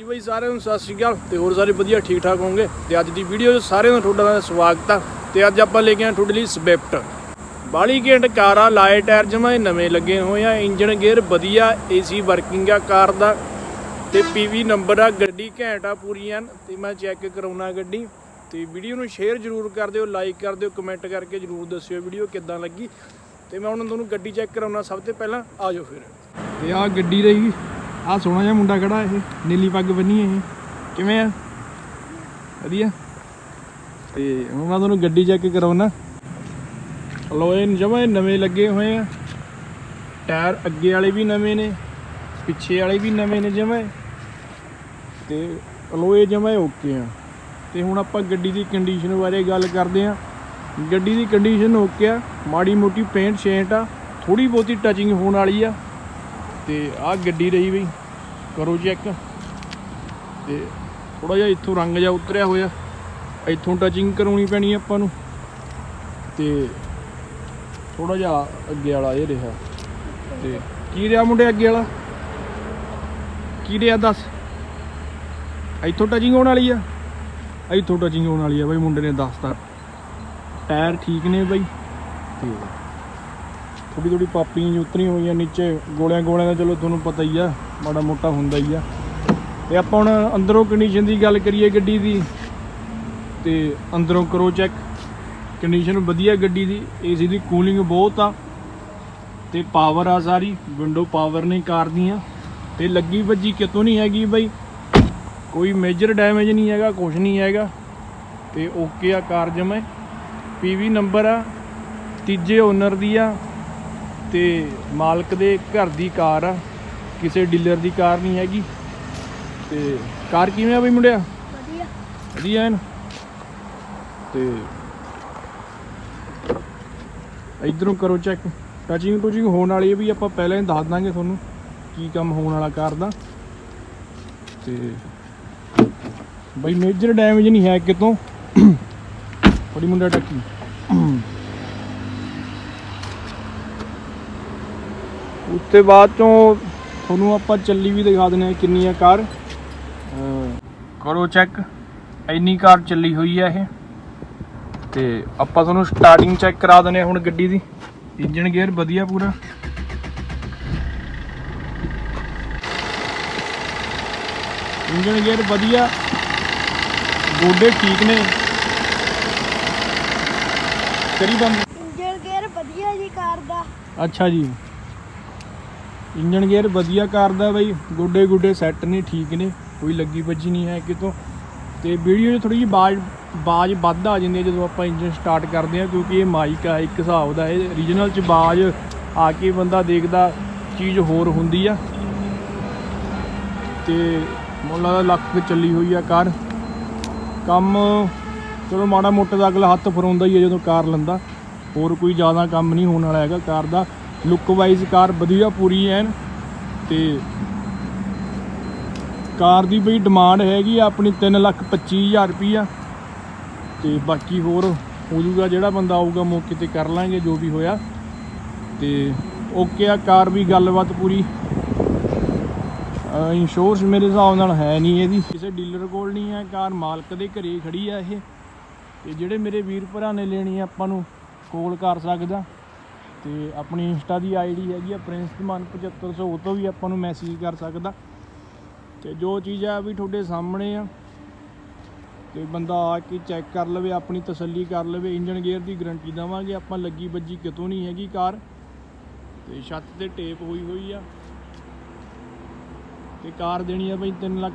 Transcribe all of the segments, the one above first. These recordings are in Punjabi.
ਜੀ ਬਾਈ, ਸਾਰਿਆਂ ਨੂੰ ਸਤਿ ਸ਼੍ਰੀ ਅਕਾਲ ਤੇ ਹੋਰ ਸਾਰੇ ਵਧੀਆ ਠੀਕ ਠਾਕ ਹੋਵੋਗੇ ਤੇ ਅੱਜ ਦੀ ਵੀਡੀਓ 'ਚ ਸਾਰਿਆਂ ਦਾ ਤੁਹਾਡਾ ਸਵਾਗਤ ਆ ਤੇ ਅੱਜ ਆਪਾਂ ਲੈ ਕੇ ਆਏ ਤੁਹਾਡੇ ਲਈ ਸਵਿਫਟ ਬਾਲੀ ਘੈਂਟ ਕਾਰ ਆ ਲਾਏ ਟਾਇਰ ਜਮਾ ਨਵੇਂ ਲੱਗੇ ਹੋਏ ਆ ਇੰਜਨ ਗੇਅਰ ਵਧੀਆ ਏਸੀ ਵਰਕਿੰਗ ਆ ਕਾਰ ਦਾ ਤੇ ਪੀਵੀ ਨੰਬਰ ਆ, ਗੱਡੀ ਘੈਂਟ ਆ ਪੂਰੀ ਐਨ ਤੇ ਮੈਂ ਚੈੱਕ ਕਰਾਉਣਾ ਗੱਡੀ ਤੇ ਵੀਡੀਓ ਨੂੰ ਸ਼ੇਅਰ ਜ਼ਰੂਰ ਕਰ ਦਿਓ ਲਾਈਕ ਕਰ ਦਿਓ ਕਮੈਂਟ ਕਰਕੇ ਜ਼ਰੂਰ ਦੱਸਿਓ ਵੀਡੀਓ ਕਿੱਦਾਂ ਲੱਗੀ ਤੇ ਮੈਂ ਹੁਣ ਤੁਹਾਨੂੰ ਗੱਡੀ ਚੈੱਕ ਕਰਾਉਣਾ ਸਭ ਤੋਂ ਪਹਿਲਾਂ, ਆ ਜਾਓ ਫਿਰ। ਤੇ ਆ ਗੱਡੀ ਰਹੀ ਆ ਸੋਹਣਾ ਜਿਹਾ ਮੁੰਡਾ ਖੜਾ ਇਹ, ਨੀਲੀ ਪੱਗ ਬੰਨੀ ਇਹ। ਕਿਵੇਂ ਆ? ਵਧੀਆ। ਤੇ ਹੁਣ ਮੈਂ ਤੁਹਾਨੂੰ ਗੱਡੀ ਚੈੱਕ ਕਰਾਉਣਾ ਅਲੋਏ ਜਮਾ ਨਵੇਂ ਲੱਗੇ ਹੋਏ ਆ। ਟਾਇਰ ਅੱਗੇ ਵਾਲੇ ਵੀ ਨਵੇਂ ਨੇ, ਪਿੱਛੇ ਵਾਲੇ ਵੀ ਨਵੇਂ ਨੇ ਜਮਾ ਤੇ ਅਲੋਏ ਜਮਾ ਓਕੇ ਆ। ਤੇ ਹੁਣ ਆਪਾਂ ਗੱਡੀ ਦੀ ਕੰਡੀਸ਼ਨ ਬਾਰੇ ਗੱਲ ਕਰਦੇ ਆ। ਗੱਡੀ ਦੀ ਕੰਡੀਸ਼ਨ ਓਕੇ ਆ, ਮਾੜੀ ਮੋਟੀ ਪੇਂਟ ਸ਼ੇਂਟ ਆ ਥੋੜੀ ਬਹੁਤੀ ਟਚਿੰਗ ਹੋਣ ਵਾਲੀ ਆ। ਤੇ ਆਹ ਗੱਡੀ ਰਹੀ ਬਈ, ਕਰੋ ਚੈੱਕ ਤੇ ਥੋੜਾ ਜਿਹਾ ਇੱਥੋਂ ਰੰਗ ਜਿਹਾ ਉਤਰਿਆ ਹੋਇਆ। ਇੱਥੋਂ ਟਚਿੰਗ ਕਰਾਉਣੀ ਪੈਣੀ ਆਪਾਂ ਨੂੰ। ਤੇ ਥੋੜਾ ਜਿਹਾ ਅੱਗੇ ਵਾਲਾ ਇਹ ਰਿਹਾ। ਤੇ ਕੀ ਰਿਹਾ ਮੁੰਡੇ ਅੱਗੇ ਵਾਲਾ? ਕੀ ਰਿਹਾ ਦੱਸ? ਇੱਥੋਂ ਟਚਿੰਗ ਹੋਣ ਵਾਲੀ ਆ? ਇੱਥੋਂ ਟਚਿੰਗ ਹੋਣ ਵਾਲੀ ਆ ਬਾਈ ਮੁੰਡੇ ਨੇ ਦੱਸਤਾ। ਟਾਇਰ ਠੀਕ ਨੇ ਬਾਈ। ਤੇ ਥੋੜੀ ਥੋੜੀ ਪਾਪੀਆਂ ਜਿਹੀ ਹੋਈਆਂ ਨੀਚੇ, ਗੋਲਿਆਂ ਗੋਲਿਆਂ ਦਾ ਚਲੋ ਤੁਹਾਨੂੰ ਪਤਾ ਹੀ ਆ, ਮਾੜਾ ਮੋਟਾ ਹੁੰਦਾ ਹੀ ਆ। ਤੇ ਆਪਾਂ ਹੁਣ ਅੰਦਰੋਂ ਕੰਡੀਸ਼ਨ ਦੀ ਗੱਲ ਕਰੀਏ ਗੱਡੀ ਦੀ, ਤੇ ਅੰਦਰੋਂ ਕਰੋ ਚੈੱਕ ਕੰਡੀਸ਼ਨ ਵਧੀਆ ਗੱਡੀ ਦੀ ਏਸੀ ਦੀ ਕੂਲਿੰਗ ਬਹੁਤ ਆ, ਤੇ ਪਾਵਰ ਆ ਸਾਰੀ ਵਿੰਡੋ ਪਾਵਰ ਨੇ ਕਾਰ ਦੀਆਂ। ਤੇ ਲੱਗੀ ਵੱਜੀ ਕਿਤੋਂ ਨਹੀਂ ਹੈਗੀ ਬਈ। ਕੋਈ ਮੇਜਰ ਡੈਮੇਜ ਨਹੀਂ ਹੈਗਾ ਕੁਝ ਨਹੀਂ ਹੈਗਾ। ਤੇ ਓਕੇ ਆ ਕਾਰ ਜਮੇ ਪੀਵੀ ਨੰਬਰ ਆ, ਤੀਜੇ ਓਨਰ ਦੀ ਆ। ਤੇ ਮਾਲਕ ਦੇ ਘਰ ਦੀ ਕਾਰ ਆ ਕਿਸੇ ਡੀਲਰ ਦੀ ਕਾਰ ਨਹੀਂ ਹੈਗੀ। ਤੇ ਕਾਰ ਕਿਵੇਂ ਆ ਬਈ ਮੁੰਡਿਆ? ਵਧੀਆ। ਵਧੀਆ ਐਨ ਤੇ ਇਧਰੋਂ ਕਰੋ ਚੈੱਕ ਟਚਿੰਗ ਟੁਚਿੰਗ ਹੋਣ ਵਾਲੀ ਹੈ ਵੀ ਆਪਾਂ ਪਹਿਲਾਂ ਹੀ ਦੱਸ ਦਾਂਗੇ ਤੁਹਾਨੂੰ ਕੀ ਕੰਮ ਹੋਣ ਵਾਲਾ ਕਾਰ ਦਾ। ਤੇ ਬਈ ਮੇਜਰ ਡੈਮੇਜ ਨਹੀਂ ਹੈ ਕਿਤੋਂ। ਬੜੀ ਮੁੰਡਾ ਟੱਕੀ। ਉੱਤੇ ਬਾਅਦ ਚੋਂ ਤੁਹਾਨੂੰ ਆਪਾਂ ਚੱਲੀ ਵੀ ਦਿਖਾ ਦਿੰਦੇ ਹਾਂ ਕਿੰਨੀ ਆ ਕਾਰ। ਕਰੋ ਚੈੱਕ ਇੰਨੀ ਕਾਰ ਚੱਲੀ ਹੋਈ ਹੈ ਇਹ। ਤੇ ਆਪਾਂ ਤੁਹਾਨੂੰ ਸਟਾਰਟਿੰਗ ਚੈੱਕ ਕਰਾ ਦਿੰਦੇ ਹਾਂ ਹੁਣ ਗੱਡੀ ਦੀ। ਇੰਜਨ ਗੇਅਰ ਵਧੀਆ ਪੂਰਾ। ਇੰਜਨ ਗੇਅਰ ਵਧੀਆ। ਗੋਡੇ ਠੀਕ ਨੇ। ਕਰੀ ਬੰਦ ਇੰਜਨ ਗੇਅਰ ਵਧੀਆ ਜੀ ਕਾਰ ਦਾ। ਅੱਛਾ ਜੀ। ਇੰਜਨ ਗੇਅਰ ਵਧੀਆ ਕਰਦਾ ਬਈ, ਗੋਡੇ ਗੋਡੇ ਸੈੱਟ ਨੇ, ਠੀਕ ਨੇ, ਕੋਈ ਲੱਗੀ ਵੱਜੀ ਨਹੀਂ ਹੈ ਕਿਤੋਂ ਤੇ। ਵੀਡੀਓ 'ਚ ਥੋੜੀ ਜਿਹੀ ਬਾਜ ਬਾਜ ਵੱਧ ਆ ਜਾਂਦੀ ਹੈ ਜਦੋਂ ਆਪਾਂ ਇੰਜਨ ਸਟਾਰਟ ਕਰਦੇ ਹਾਂ, ਕਿਉਂਕਿ ਇਹ ਮਾਈਕ ਆ, ਇੱਕ ਹਿਸਾਬ ਦਾ, ਇਹ ਰੀਜਨਲ 'ਚ ਬਾਜ ਆ ਕੇ ਬੰਦਾ ਦੇਖਦਾ, ਚੀਜ਼ ਹੋਰ ਹੁੰਦੀ ਆ। ਤੇ ਮੁੱਲ ਦਾ ਲੱਖ ਚੱਲੀ ਹੋਈ ਆ ਕਾਰ। ਕੰਮ, ਚਲੋ ਮਾੜਾ ਮੋਟਾ ਦਾ ਅਗਲਾ ਹੱਥ ਫਰਾਉਂਦਾ ਹੀ ਹੈ ਜਦੋਂ ਕਾਰ ਲੰਦਾ। ਹੋਰ ਕੋਈ ਜ਼ਿਆਦਾ ਕੰਮ ਨਹੀਂ ਹੋਣ ਵਾਲਾ ਹੈਗਾ ਕਾਰ ਦਾ। ਲੁੱਕ ਵਾਈਜ਼ ਕਾਰ ਵਧੀਆ ਪੂਰੀ ਐਨ। ਤੇ ਕਾਰ ਦੀ ਬਈ ਡਿਮਾਂਡ ਹੈਗੀ ਆ ਆਪਣੀ 325000 ਰੁਪਈਆ। ਤੇ ਬਾਕੀ ਹੋਰ ਹੋ ਜਾਊਗਾ ਜਿਹੜਾ ਬੰਦਾ ਆਊਗਾ, ਮੌਕੇ ਤੇ ਕਰ ਲਾਂਗੇ ਜੋ ਵੀ ਹੋਇਆ। ਤੇ ਓਕੇ ਆ, ਕਾਰ ਵੀ ਗੱਲਬਾਤ ਪੂਰੀ। ਇੰਸ਼ੋਰੈਂਸ ਮੇਰੇ ਹਿਸਾਬ ਨਾਲ ਹੈ ਨਹੀਂ ਇਹਦੀ। ਕਿਸੇ ਡੀਲਰ ਕੋਲ ਨਹੀਂ ਹੈ, ਕਾਰ ਮਾਲਕ ਦੇ ਘਰੇ ਖੜੀ ਆ ਇਹ। ਤੇ ਜਿਹੜੇ ਮੇਰੇ ਵੀਰ ਭਰਾ ਨੇ ਲੈਣੀ ਆ, ਆਪਾਂ ਨੂੰ ਕੋਲ ਕਰ ਸਕਦਾ। ਤੇ ਆਪਣੀ ਇੰਸਟਾ ਦੀ ਆਈਡੀ ਹੈਗੀ ਆ ਪ੍ਰਿੰਸ ਧਮਾਨ 7500 ਉਹ ਤੋਂ ਵੀ ਆਪਾਂ ਨੂੰ ਮੈਸੇਜ ਕਰ ਸਕਦਾ। ਤੇ ਜੋ ਚੀਜ਼ ਆ ਵੀ ਤੁਹਾਡੇ ਸਾਹਮਣੇ ਆ, ਤੇ ਬੰਦਾ ਆ ਕੇ ਚੈੱਕ ਕਰ ਲਵੇ, ਆਪਣੀ ਤਸੱਲੀ ਕਰ ਲਵੇ ਇੰਜਨ ਗੇਅਰ ਦੀ ਗਾਰੰਟੀ ਦੇਵਾਂਗੇ। ਆਪਾਂ ਲੱਗੀ ਵੱਜੀ ਕਿਤੋਂ ਨਹੀਂ ਹੈਗੀ ਕਾਰ। ਤੇ ਛੱਤ ਤੇ ਟੇਪ ਹੋਈ ਹੋਈ ਆ। ਤੇ ਕਾਰ ਦੇਣੀ ਆ ਬਈ 3 ਲੱਖ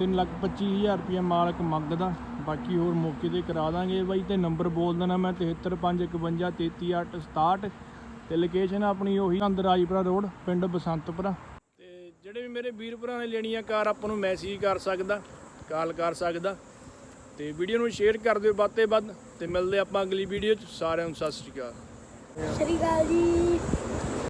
3 ਲੱਖ 25000 ਰੁਪਏ ਮਾਲਕ ਮੰਗਦਾ। ਬਾਕੀ ਹੋਰ ਮੌਕੇ ਤੇ ਕਰਾ ਦਾਂਗੇ। ਬਾਈ ਤੇ ਨੰਬਰ ਬੋਲ ਦੇਣਾ ਮੈਂ 7351533867 ਤੇ ਲੋਕੇਸ਼ਨ ਆਪਣੀ ਉਹੀ ਅੰਦਰ ਰਾਜਪੁਰਾ ਰੋਡ ਪਿੰਡ ਬਸੰਤਪੁਰਾ। ਤੇ ਜਿਹੜੇ ਵੀ ਮੇਰੇ ਵੀਰ ਭਰਾ ਨੇ ਲੈਣੀ ਆ ਕਾਰ ਆਪਾਂ ਨੂੰ ਮੈਸੇਜ ਕਰ ਸਕਦਾ ਕਾਲ ਕਰ ਸਕਦਾ। ਤੇ ਵੀਡੀਓ ਨੂੰ ਸ਼ੇਅਰ ਕਰ ਦਿਓ ਵੱਧ ਤੇ ਵੱਧ ਤੇ ਮਿਲਦੇ ਆਪਾਂ ਅਗਲੀ ਵੀਡੀਓ ਚ। ਸਾਰਿਆਂ ਨੂੰ ਸਤਿ ਸ਼੍ਰੀ ਅਕਾਲ। ਸਤਿ ਸ਼੍ਰੀ ਅਕਾਲ ਜੀ।